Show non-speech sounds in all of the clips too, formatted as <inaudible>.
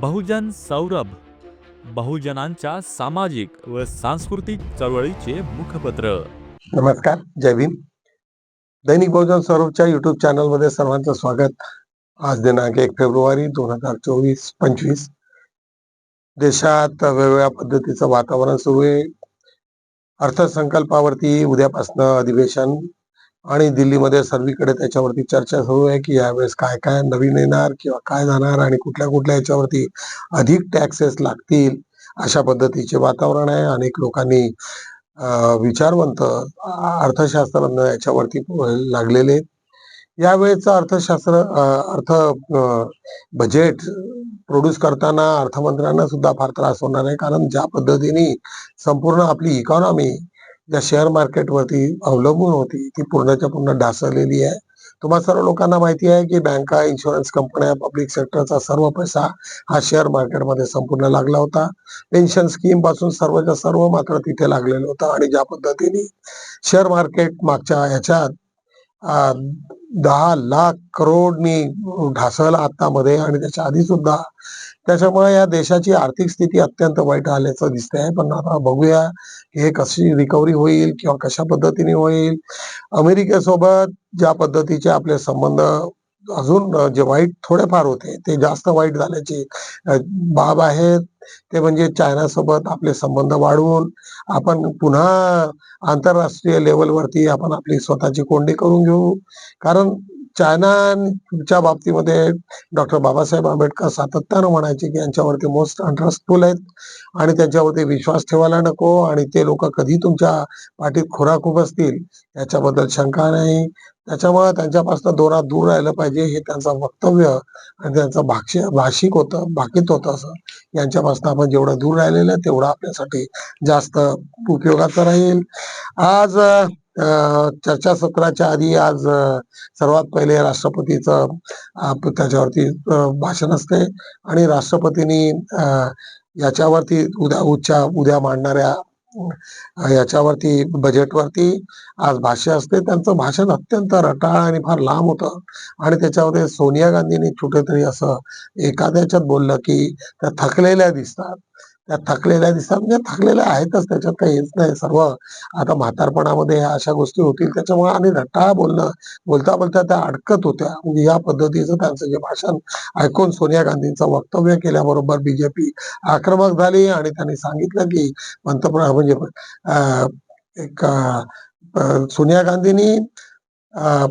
बहुजन सौरभ बहुजनांच्या सामाजिक व सांस्कृतिक चळवळीचे मुखपत्र. नमस्कार जय भीम. दैनिक बहुजन सौरभच्या युट्यूब चॅनलमध्ये सर्वांचं स्वागत. आज दिनांक एक फेब्रुवारी दोन हजार चोवीस पंचवीस. देशात वेगवेगळ्या पद्धतीचं वातावरण सुरू आहे. अर्थसंकल्पावरती उद्यापासनं अधिवेशन. आणि दिल्लीमध्ये सर्वीकडे त्याच्यावरती चर्चा सुरू आहे की यावेळेस काय काय नवीन येणार किंवा काय जाणार आणि कुठल्या कुठल्या याच्यावरती अधिक टॅक्सेस लागतील अशा पद्धतीचे वातावरण आहे अनेक लोकांनी विचारवंत अर्थशास्त्र अर्थशास्त्रज्ञ याच्यावरती लागलेले आहेत. यावेळेचं अर्थशास्त्र अर्थ बजेट प्रोड्यूस करताना अर्थमंत्र्यांना सुद्धा फार त्रास होणार आहे कारण ज्या पद्धतीने संपूर्ण आपली इकॉनॉमी ज्या शेअर मार्केटवरती अवलंबून होती ती पूर्णच्या पूर्ण ढासळलेली आहे. तुम्हा सर्व लोकांना माहिती आहे की बँका इन्शुरन्स कंपन्या पब्लिक सेक्टरचा सर्व पैसा हा शेअर मार्केटमध्ये संपूर्ण लागला होता. पेन्शन स्कीमपासून सर्वच्या सर्व मात्र तिथे लागलेलं होतं आणि ज्या पद्धतीने शेअर मार्केट मागच्या ह्याच्यात दहा लाख करोडनी ढासळला आतामध्ये आणि त्याच्या आधी सुद्धा त्याच्यामुळे या देशाची आर्थिक स्थिती अत्यंत वाईट आल्याचं दिसतंय. पण आता बघूया हे कशी रिकव्हरी होईल किंवा कशा पद्धतीने होईल. अमेरिकेसोबत ज्या पद्धतीचे आपले संबंध अजून जे वाईट थोडेफार होते ते जास्त वाईट झाल्याची बाब आहे. ते म्हणजे चायनासोबत आपले संबंध वाढवून आपण पुन्हा आंतरराष्ट्रीय लेवलवरती आपण आपली स्वतःची कोंडी करून घेऊ. कारण चायनाच्या बाबतीमध्ये डॉक्टर बाबासाहेब आंबेडकर सातत्यानं म्हणायचे की यांच्यावरती मोस्ट अनट्रस्टफुल आहेत आणि त्यांच्यावरती विश्वास ठेवायला नको आणि ते लोक कधी तुमच्या पाठीत खुराक असतील याच्याबद्दल शंका नाही. त्याच्यामुळे त्यांच्यापासून दोरा दूर राहिलं पाहिजे हे त्यांचं वक्तव्य आणि त्यांचं भाष्य भाषिक होतं भाकीत होतं असं. यांच्यापासून आपण जेवढं दूर राहिलेलं आहे तेवढं आपल्यासाठी जास्त उपयोगाचं राहील. आज चर्चासत्राच्या आधी आज सर्वात पहिले राष्ट्रपतीचं त्याच्यावरती भाषण असते आणि राष्ट्रपतींनी याच्यावरती उद्या उच्चा उद्या मांडणाऱ्या याच्यावरती बजेटवरती आज भाष्य असते. त्यांचं भाषण अत्यंत रटाळ आणि फार लांब होतं आणि त्याच्यामध्ये सोनिया गांधींनी कुठेतरी असं एखाद्याच्यात बोललं की त्या थकलेल्या दिसतात. त्या थकलेल्या दिसतात म्हणजे थकलेल्या आहेतच त्याच्यात काही हेच नाही सर्व. आता म्हातारपणामध्ये ह्या अशा गोष्टी होतील त्याच्यामुळे आणि रटाळ बोलणं बोलता बोलता त्या अडकत होत्या. म्हणजे या पद्धतीचं त्यांचं जे भाषण ऐकून सोनिया गांधींचं वक्तव्य केल्याबरोबर बीजेपी आक्रमक झाली आणि त्यांनी सांगितलं की पंतप्रधान म्हणजे अं, एक सोनिया गांधींनी अं,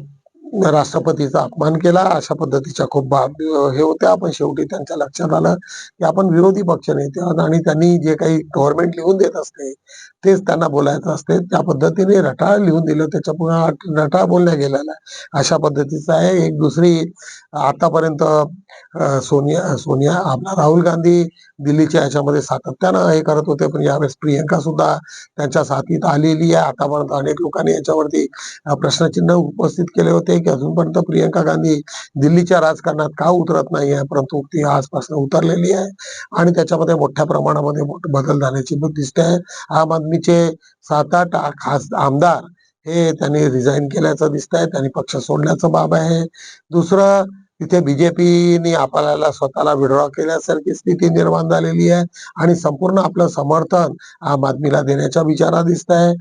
राष्ट्रपतीचा अपमान केला. अशा पद्धतीच्या खूप बाब हे होत्या पण शेवटी त्यांच्या लक्षात आलं की आपण विरोधी पक्ष नेते आणि त्यांनी जे काही गव्हर्नमेंट लिहून देत असते तेच त्यांना बोलायचं असते. त्या पद्धतीने रटाळ लिहून दिलं. त्याच्यामुळे रटाळ बोलल्या गेलेला अशा पद्धतीचं आहे. एक दुसरी आतापर्यंत सोनिया सोनिया आपला राहुल गांधी दिल्लीच्या याच्यामध्ये सातत्यानं हे करत होते. पण यावेळेस प्रियंका सुद्धा त्यांच्या साथीत आलेली आहे. आतापर्यंत अनेक लोकांनी याच्यावरती प्रश्नचिन्ह उपस्थित केले होते. की अजूनपर्यंत प्रियंका गांधी दिल्लीच्या राजकारणात का उतरत नाही आहे परंतु ती आजपासून उतरलेली आहे आणि त्याच्यामध्ये मोठ्या प्रमाणामध्ये बदल झाल्याची दिसते आहे. आम आदमीचे सात आठ खास आमदार हे त्यांनी रिझाईन केल्याचं दिसत आहे त्यांनी पक्ष सोडण्याचं बाब आहे. दुसरं तिथे बीजेपीने आपल्याला स्वतःला विड्रॉ केल्यासारखी स्थिती निर्माण झालेली आहे आणि संपूर्ण आपलं समर्थन आम आदमीला देण्याच्या विचारात दिसत आहे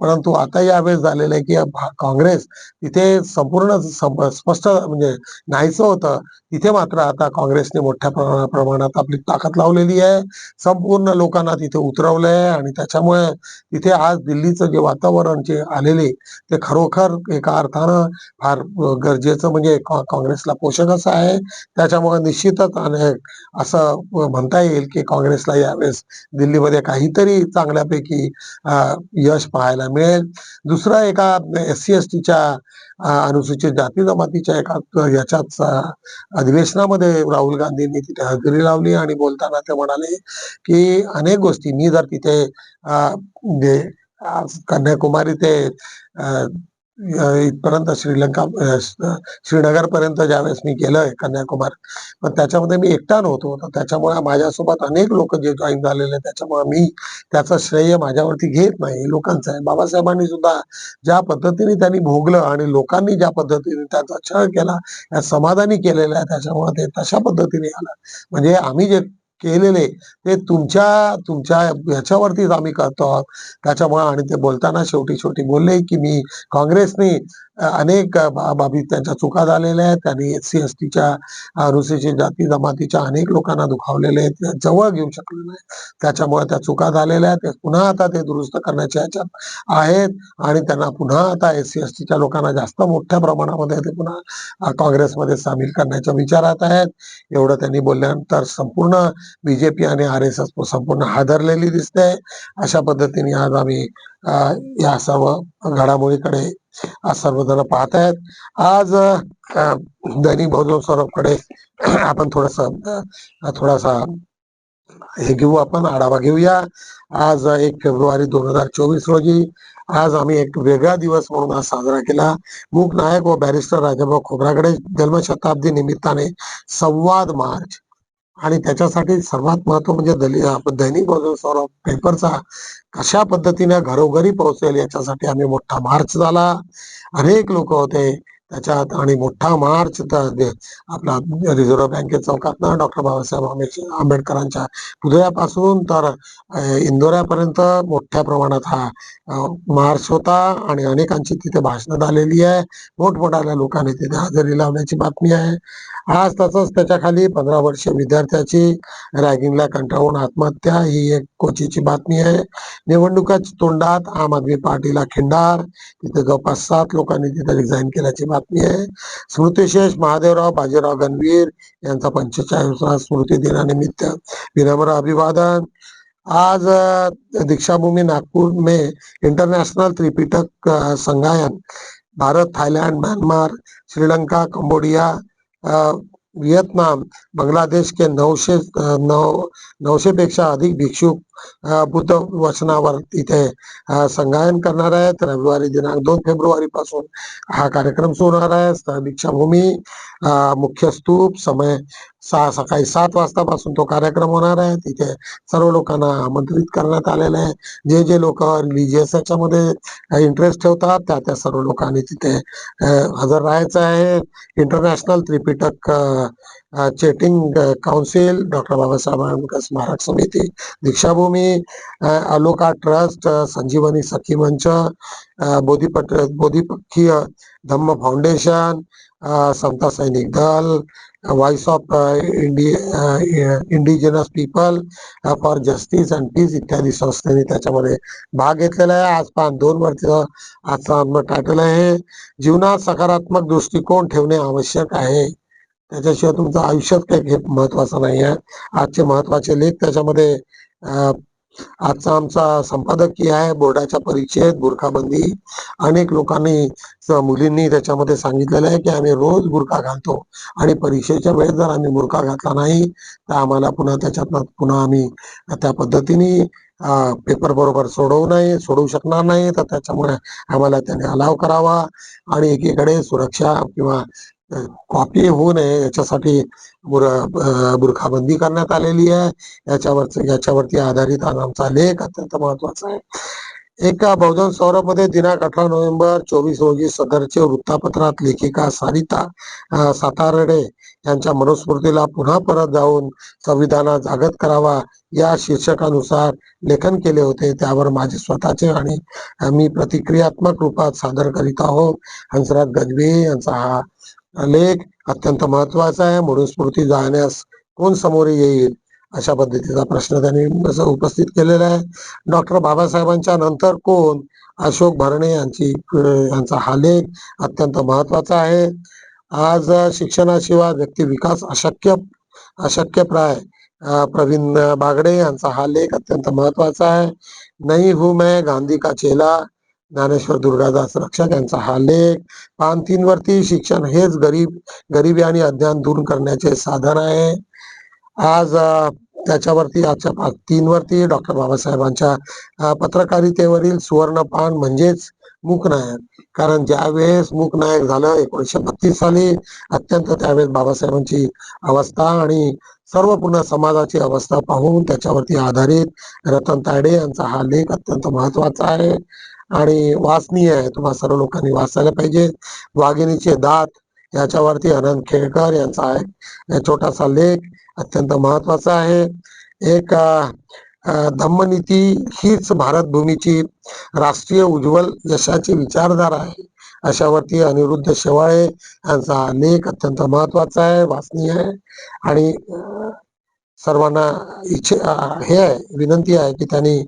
परंतु आता यावेळेस झालेलं आहे की काँग्रेस तिथे संपूर्ण स्पष्ट म्हणजे नाहीचं होतं. तिथे मात्र आता काँग्रेसने मोठ्या प्रमाणा प्रमाणात आपली ताकद लावलेली आहे. संपूर्ण लोकांना तिथे उतरवलं आहे आणि त्याच्यामुळे तिथे आज दिल्लीचं जे वातावरण जे आलेले ते खरोखर एका अर्थानं फार गरजेचं म्हणजे काँग्रेसला पोषक असं आहे. त्याच्यामुळे निश्चितच आणि असं म्हणता येईल की काँग्रेसला यावेळेस दिल्लीमध्ये काहीतरी चांगल्यापैकी यश पाहायला मिळेल. दुसरा एका एस सी एस टीच्या अनुसूचित जाती जमातीच्या एका याच्यात अधिवेशनामध्ये राहुल गांधींनी तिथे हजेरी लावली आणि बोलताना ते म्हणाले की अनेक गोष्टी मी जर तिथे म्हणजे, कन्याकुमारी ते अं, इथपर्यंत श्रीलंका श्रीनगरपर्यंत ज्यावेळेस मी गेलोय कन्याकुमारी पण त्याच्यामध्ये मी एकटा नव्हतो. तर त्याच्यामुळे माझ्यासोबत अनेक लोक जे जॉईन झालेले त्याच्यामुळे मी त्याचं श्रेय माझ्यावरती घेत नाही. लोकांचं आहे. बाबासाहेबांनी सुद्धा ज्या पद्धतीने त्यांनी भोगलं आणि लोकांनी ज्या पद्धतीने त्याचा छळ केला या समाधानी केलेला आहे त्याच्यामुळे ते तशा पद्धतीने आलं. म्हणजे आम्ही जे केलेले ते तुमच्या तुमच्या ह्याच्यावरतीच आम्ही करतो आहोत. त्याच्यामुळे आणि ते बोलताना शेवटी शेवटी बोलले की मी काँग्रेसने अनेक बाबी बा- त्यांच्या चुका झालेल्या आहेत. त्यांनी एस सी एस टीच्या अनुसूचित जाती जमातीच्या अनेक लोकांना दुखावलेले आहेत. जवळ घेऊ शकले नाही त्याच्यामुळे त्या चुका झालेल्या आहेत. ते पुन्हा आता ते दुरुस्त करण्याच्या ह्याच्यात आहेत. आणि त्यांना पुन्हा आता एस सी एस टीच्या लोकांना जास्त मोठ्या प्रमाणामध्ये ते पुन्हा काँग्रेसमध्ये सामील करण्याच्या विचारात आहेत. एवढं त्यांनी बोलल्यानंतर संपूर्ण बीजेपी आणि आर एस एस संपूर्ण हादरलेली दिसते. अशा पद्धतीने आज आम्ही या सर्व घडामोडीकडे आज सर्वजण पाहत आहेत आज दैनिक बहुजन सौरभकडे <clears throat> आपण थोडस थोडासा हे घेऊ आपण आढावा घेऊया. आज एक फेब्रुवारी दोन हजार चोवीस रोजी आज आम्ही एक वेगळा दिवस म्हणून आज साजरा केला. मूक नायक व बॅरिस्टर राजाभाऊ खोबराकडे जन्मशताब्दी निमित्ताने संवाद मार्च आणि त्याच्यासाठी सर्वात महत्त्व म्हणजे दलित दैनिक बहुजन सौरभ पेपरचा कशा पद्धतीने घरोघरी पोहोचेल याच्यासाठी आम्ही मोठा मार्च झाला. अनेक लोक होते त्याच्यात आणि मोठा मार्च आपला रिझर्व्ह बँकेत चौकातनं डॉक्टर बाबासाहेब आंबेडकर आंबेडकरांच्या पुतळ्यापासून तर इंदोऱ्यापर्यंत मोठ्या प्रमाणात हा मार्च होता आणि अनेकांची तिथे भाषणं झालेली आहे. मोठमोठ्या लोकांनी तिथे हजेरी लावण्याची बातमी आहे. आज तसंच त्याच्याखाली पंधरा वर्ष विद्यार्थ्याची रॅगिंगला कंटाळून आत्महत्या ही एक कोचीची बातमी आहे. निवडणुकाच तोंडात आम आदमी पार्टीला खिंडार. तिथे जवळपास सात लोकांनी तिथे रिझाईन केल्याची बातमी आहे. स्मृतिशेष महादेवराव बाजीराव गणवीर यांचा पंचेचाळीसवा स्मृती दिनानिमित्त विनम्र अभिवादन. आज दीक्षाभूमी नागपूर में international Tripitaka संगायन Bharat Thailand Myanmar Sri Lanka Cambodia Vietnam Bangladesh के नऊशे अ, नऊ नऊशे पेक्षा अधिक भिक्षुक बुद्ध वचनावर इथे संगायन करणार आहेत. रविवारी दिनांक दोन फेब्रुवारी पासून हा कार्यक्रम सुरू होणार आहे. दीक्षाभूमी मुख्य स्तूप समय सहा सकाळी सात वाजतापासून तो कार्यक्रम होणार आहे. तिथे सर्व लोकांना आमंत्रित करण्यात आलेलं आहे. जे जे लोक रिलिजियस याच्यामध्ये इंटरेस्ट ठेवतात त्या त्या सर्व लोकांनी तिथे हजर राहायचं आहे. International Tripitaka chanting council doctor Babasaheb Ambedkar स्मारक समिती दीक्षाभूमी अलोका ट्रस्ट संजीवनी सखी मंच अ, बोधीपक्षीय बोधिपक्षीय धम्म foundation Samata Sainik Dal voice of indigenous people for justice and peace इत्यादी संस्थांनी त्याच्यामध्ये भाग घेतलेला आहे. आज पाच दोन वर्ष आजचा टायटल आहे जीवनात सकारात्मक दृष्टिकोन ठेवणे आवश्यक आहे. त्याच्याशिवाय तुमचं आयुष्यात काही हे महत्वाचं नाही आहे. आजचे महत्त्वाचे लेख त्याच्यामध्ये आजचा आमचा संपादकीय आहे बोर्डाच्या परीक्षेत बुरखाबंदी. अनेक लोकांनी मुलींनी त्याच्यामध्ये सांगितलेलं आहे की आम्ही रोज बुरखा घालतो आणि परीक्षेच्या वेळेस जर आम्ही बुरखा घातला नाही तर आम्हाला पुन्हा त्याच्यातनं पुन्हा आम्ही त्या पद्धतीने पेपर बरोबर सोडवू नाही सोडवू शकणार नाही. तर त्याच्यामुळे आम्हाला त्याने अलाव करावा आणि एकीकडे सुरक्षा किंवा कॉपी होऊ नये. याच्यासाठी बुर बुरखाबंदी करण्यात आलेली आहे. याच्यावर याच्यावरती आधारित हा आमचा लेख अत्यंत महत्त्वाचा आहे. एका बहुजन सौरभमध्ये दिनांक अठरा नोव्हेंबर चोवीस रोजी सदरचे वृत्तपत्रात लेखिका सारिता सातारडे यांच्या मनुस्मृतीला पुन्हा परत जाऊन संविधानात जागत करावा या शीर्षकानुसार लेखन केले होते. त्यावर माझे स्वतःचे आणि मी प्रतिक्रियात्मक रूपात सादर करीत आहोत. हंसराज गजबे यांचा हा लेख अत्यंत महत्त्वाचा आहे. म्हणून स्मृती जाण्यास कोण समोर येईल? अशा पद्धतीचा प्रश्न त्यांनी उपस्थित केलेला आहे. डॉक्टर बाबासाहेबांच्या नंतर कोण? अशोक भरणे यांची यांचा हा लेख अत्यंत महत्त्वाचा आहे. आज शिक्षणाशिवाय व्यक्ती विकास अशक्य अशक्य प्राय प्रवीण बागडे यांचा हा लेख अत्यंत महत्त्वाचा आहे. नहीं हूं मैं गांधी का चेला. ज्ञानेश्वर दुर्गादास रक्षक यांचा हा लेख. पान तीन वरती शिक्षण हेच गरीब गरिबी आणि अज्ञान दूर करण्याचे साधन आहे. आज त्याच्यावरती आजच्या पाच तीन वरती डॉक्टर बाबासाहेबांच्या पत्रकारितेवरील सुवर्ण पान म्हणजेच मूकनायक कारण ज्यावेळेस मूकनायक झालं एकोणीशे बत्तीस साली अत्यंत त्यावेळेस बाबासाहेबांची अवस्था आणि सर्व पूर्ण समाजाची अवस्था पाहून त्याच्यावरती आधारित रतन तायडे यांचा हा लेख अत्यंत महत्त्वाचा आहे. आणि वाचनीय आहे तुम्हा सर्व लोकांनी वाचायला पाहिजे. वाघिणीचे दात याच्यावरती अनंत खेळकर यांचा आहे. छोटासा लेख अत्यंत महत्त्वाचा आहे. एक धम्मनीती हीच भारत भूमीची राष्ट्रीय उज्ज्वल यशाची विचारधारा आहे. अशावरती अनिरुद्ध शेवाळे यांचा लेख अत्यंत महत्त्वाचा आहे वाचनीय आहे. आणि सर्वांना इच्छे हे आहे विनंती आहे की त्यांनी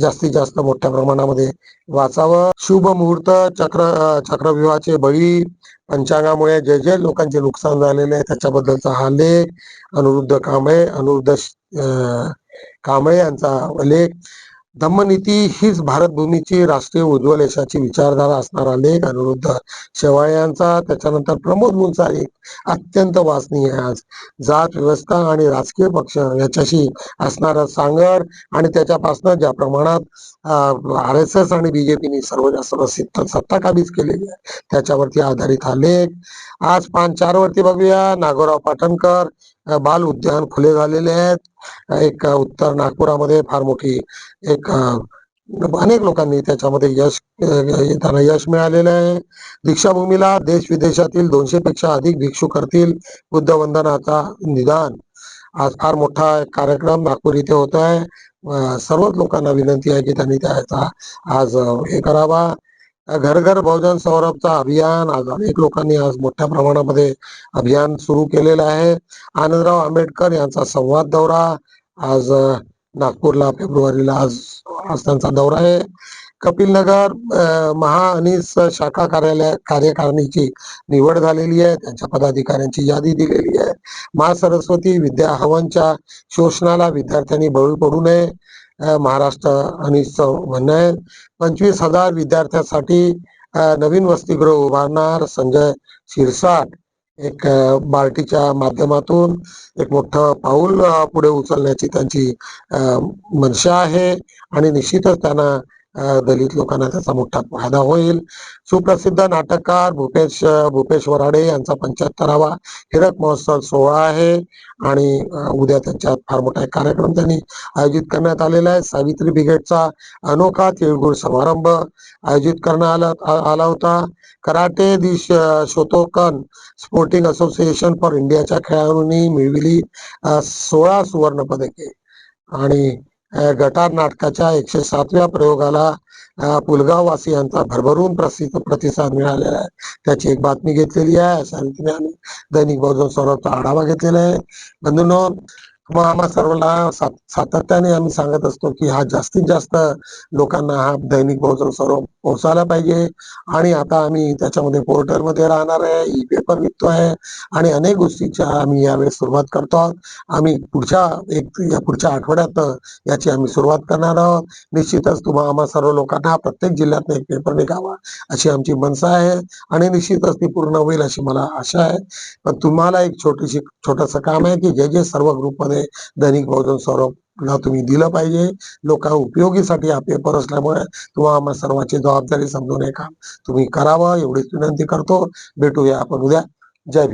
जास्तीत जास्त मोठ्या प्रमाणामध्ये वाचावं. शुभ मुहूर्त चक्र चक्रव्यूहाचे बळी पंचांगामुळे जे जे लोकांचे नुकसान झालेले आहे त्याच्याबद्दलचा हा लेख अनिरुद्ध कांबळे अनिरुद्ध कांबळे यांचा लेख धम्मनीती हीच भारत भूमीची राष्ट्रीय उज्ज्वल यशाची विचारधारा असणारा लेख अनिरुद्ध शेवाळे यांचा त्याच्यानंतर प्रमोद मुंचा एक अत्यंत वाचनीय आज. जात व्यवस्था आणि राजकीय पक्ष याच्याशी असणारा सांगड आणि त्याच्यापासून ज्या प्रमाणात आर एस एस आणि बीजेपीने सर्व जास्त सत्ता सत्ता काबीज केलेली आहे त्याच्यावरती आधारित हा लेख. आज पान चार वरती बघूया. नागोराव पाटणकर बाल उद्यान खुले झालेले आहेत. एक उत्तर नागपुरामध्ये फार मोठी एक अनेक लोकांनी त्याच्यामध्ये यश त्यांना यश मिळालेलं आहे. दीक्षाभूमीला देश विदेशातील दोनशे पेक्षा अधिक भिक्षू करतील बुद्ध वंदनाचा निदान. आज फार मोठा एक कार्यक्रम नागपूर इथे होत आहे सर्वच लोकांना विनंती आहे की त्यांनी त्याचा आज हे करावा. घर घर बहुजन सौरभचा अभियान आज अनेक लोकांनी आज मोठ्या प्रमाणामध्ये अभियान सुरू केलेलं आहे. आनंदराव आंबेडकर यांचा संवाद दौरा आज नागपूरला फेब्रुवारीला आज आज त्यांचा दौरा आहे. कपिल नगर महाअनिस महा शाखा कार्यालय कार्यकारिणीची निवड झालेली आहे. त्यांच्या पदाधिकाऱ्यांची यादी दिलेली आहे. महासरस्वती विद्या हवनच्या शोषणाला विद्यार्थ्यांनी बळी पडू नये. महाराष्ट्र आणि म्हणणं आहे. पंचवीस हजार विद्यार्थ्यांसाठी नवीन वसतिगृह उभारणार संजय शिरसाट. एक बार्टीच्या माध्यमातून एक मोठं पाऊल पुढे उचलण्याची त्यांची मनशा आहे. आणि निश्चितच त्यांना दलित लोकांना त्याचा मोठा फायदा होईल. सुप्रसिद्ध नाटककार भूपेश भूपेश वराडे यांचा पंच्याहत्तरावा हिरक महोत्सव सोहळा आहे. आणि उद्या त्यांच्यात फार मोठा कार्यक्रम त्यांनी आयोजित करण्यात आलेला आहे. सावित्री ब्रिगेडचा अनोखा तिळगुळ समारंभ आयोजित करण्यात आला आला होता. कराटे दि शोतोकन स्पोर्टिंग असोसिएशन फॉर इंडियाच्या खेळाडूंनी मिळविली सोळा सुवर्ण पदके आणि गटार नाटकाच्या एकशे सातव्या प्रयोगाला अ, पुलगाव वासियांचा भरभरून प्रसिद्ध प्रतिसाद मिळालेला आहे. त्याची एक बातमी घेतलेली आहे. अशा रीतीने आम्ही दैनिक बहुजन सौरभचा आढावा घेतलेला आहे. बंधूंनो मग आम्हा सर्वांना सातत्याने आम्ही सांगत असतो की हा जास्तीत जास्त लोकांना हा दैनिक बहुजन सौरभ पोहोचायला पाहिजे. आणि आता आम्ही त्याच्यामध्ये पोर्टलमध्ये राहणार आहे ई पेपर विकतो आहे आणि अनेक गोष्टीच्या आम्ही यावेळेस सुरुवात करतो आहोत. आम्ही पुढच्या एक या पुढच्या आठवड्यात याची आम्ही सुरुवात करणार आहोत. निश्चितच तुम्हा आम्हा सर्व लोकांना प्रत्येक जिल्ह्यात एक पेपर निघावा अशी आमची मनसा आहे आणि निश्चितच ती पूर्ण होईल अशी मला आशा आहे. पण तुम्हाला एक छोटीशी छोटस काम आहे की जे जे सर्व ग्रुपमध्ये दैनिक बहुजन सौरभला तुम्ही दिलं पाहिजे. लोक उपयोगीसाठी हा पेपर असल्यामुळे तुम्हाला आम्हा सर्वांची जबाबदारी समजून हे काम तुम्ही करावं एवढीच विनंती करतो. भेटूया आपण उद्या. जय भीम.